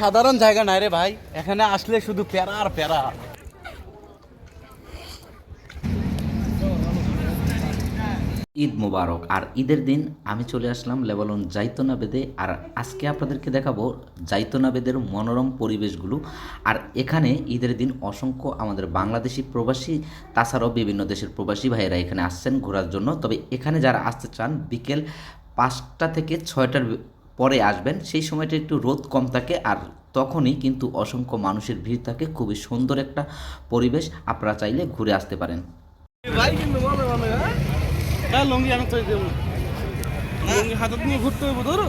সাধারণ জায়গা নাই রে ভাই। এখানে আসলে শুধু প্যারা আর প্যারা। ঈদ মুবারক। আর ঈদের দিন আমি চলে আসলাম লেবানন জাইতোনা বেদে। আর আজকে আপনাদেরকে দেখাবো জাইতোনা বেদের মনোরম পরিবেশগুলো। আর এখানে ঈদের দিন অসংখ্য আমাদের বাংলাদেশি প্রবাসী তাছাড়াও বিভিন্ন দেশের প্রবাসী ভাইয়েরা এখানে আসছেন ঘোরার জন্য। তবে এখানে যারা আসতে চান বিকেল পাঁচটা থেকে ছয়টার পরে আসবেন সেই সময়টা একটু রোদ কম থাকে আর তখনই কিন্তু অসংখ্য মানুষের ভিড় থাকে। খুবই সুন্দর একটা পরিবেশ আপনারা চাইলে ঘুরে আসতে পারেন। ভাই কিন্তু মনে মনে হ্যাঁ? হ্যাঁ লঙ্গি আমি তো দেবো। লঙ্গি হাতে নিয়ে ঘুরতে হইব ধরো।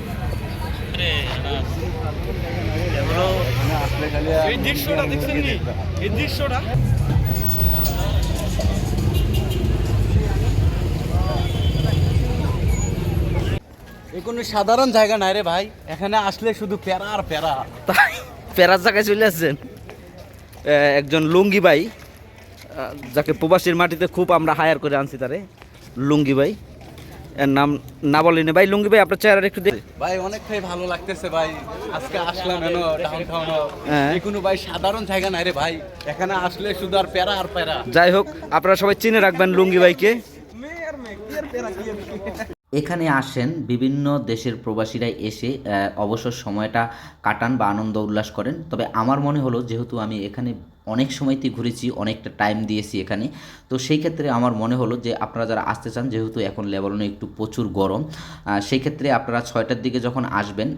এই দৃশ্যটা দেখছেন নি? এই দৃশ্যটা? কোনো সাধারণ জায়গা নাই রে ভাই। এখানে আসলে শুধু প্যারা আর প্যারা। তাই? ফেরার জায়গায় চলে আসছেন? একজন লুঙ্গি ভাই যাকে প্রবাসীর মাটিতে খুব আমরা হায়ার করে আনছি তারে লুঙ্গি ভাই। এর নাম না বলেনি। ভাই লুঙ্গি ভাই আপনার চেহারা একটু দেখ। ভাই অনেকটাই ভালো লাগতেছে ভাই। আজকে আসলাম এনো টাউন টাউন হ্যাঁ। এ কোনো ভাই সাধারণ জায়গা নাই রে ভাই। এখানে আসলে শুধু আর প্যারা আর প্যারা। যাই হোক আপনারা সবাই চিনে রাখবেন লুঙ্গি ভাইকে। এখানে আসেন বিভিন্ন দেশের প্রবাসীরাই এসে অবসর সময়টা কাটান বা আনন্দ উল্লাস করেন। তবে আমার মনে হলো, যেহেতু আমি এখানে অনেক সময়তেই ঘুরেছি, অনেকটা টাইম দিয়েছি এখানে, তো সেই ক্ষেত্রে আমার মনে হলো যে আপনারা যারা আসতে চান, যেহেতু এখন লেবাননে একটু প্রচুর গরম সেই ক্ষেত্রে আপনারা ছয়টার দিকে যখন আসবেন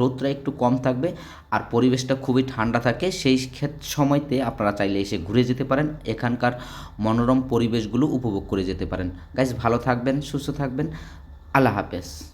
রোদটা একটু কম থাকবে আর পরিবেশটা খুবই ঠান্ডা থাকে, সেই সময়তে আপনারা চাইলে এসে ঘুরে যেতে পারেন, এখানকার মনোরম পরিবেশগুলো উপভোগ করে যেতে পারেন। গাইজ ভালো থাকবেন, সুস্থ থাকবেন। আল্লাহ হাফেজ।